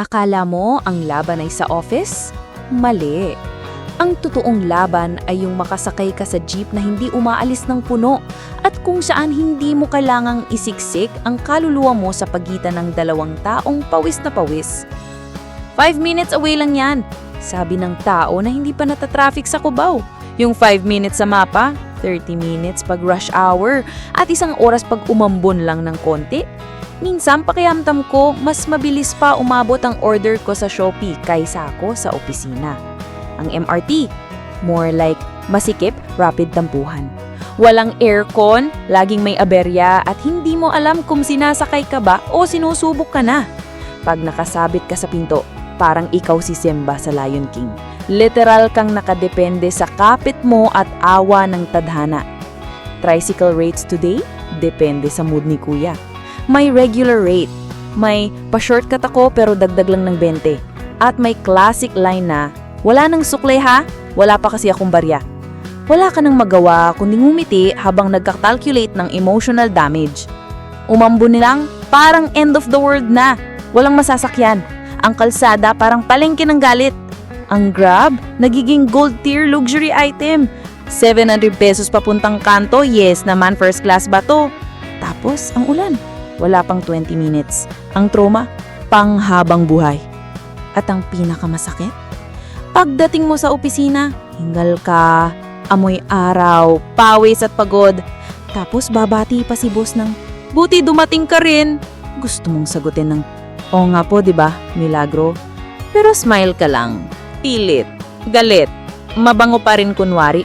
Akala mo ang laban ay sa office? Mali. Ang totoong laban ay yung makasakay ka sa jeep na hindi umaalis ng puno at kung saan hindi mo kailangang isiksik ang kaluluwa mo sa pagitan ng dalawang taong pawis na pawis. Five minutes away lang yan, sabi ng tao na hindi pa natatraffic sa Cubao. Yung 5 minutes sa mapa, 30 minutes pag rush hour, at isang oras pag umambon lang ng konti. Minsan pakiamdam ko, mas mabilis pa umabot ang order ko sa Shopee kaysa ako sa opisina. Ang MRT, more like masikip, rapid tampuhan. Walang aircon, laging may aberya at hindi mo alam kung sinasakay ka ba o sinusubok ka na. Pag nakasabit ka sa pinto, parang ikaw si Simba sa Lion King. Literal kang nakadepende sa kapit mo at awa ng tadhana. Tricycle rates today? Depende sa mood ni kuya. May regular rate. May pa-shortcut ako pero dagdag lang ng 20. At may classic line na, wala nang sukle ha, wala pa kasi akong barya. Wala ka nang magawa kundi ngumiti habang nagka-calculate ng emotional damage. Umambo nilang parang end of the world na. Walang masasakyan. Ang kalsada parang palengke ng galit. Ang Grab, nagiging gold tier luxury item. 700 pesos papuntang kanto, yes naman first class ba to? Tapos, ang ulan, wala pang 20 minutes. Ang trauma, panghabang buhay. At ang pinakamasakit, pagdating mo sa opisina, hingal ka, amoy araw, pawis at pagod. Tapos babati pa si boss ng, buti dumating ka rin. Gusto mong sagutin ng, oo nga po, ba, milagro. Pero smile ka lang, pilit, galit, mabango pa rin kunwari.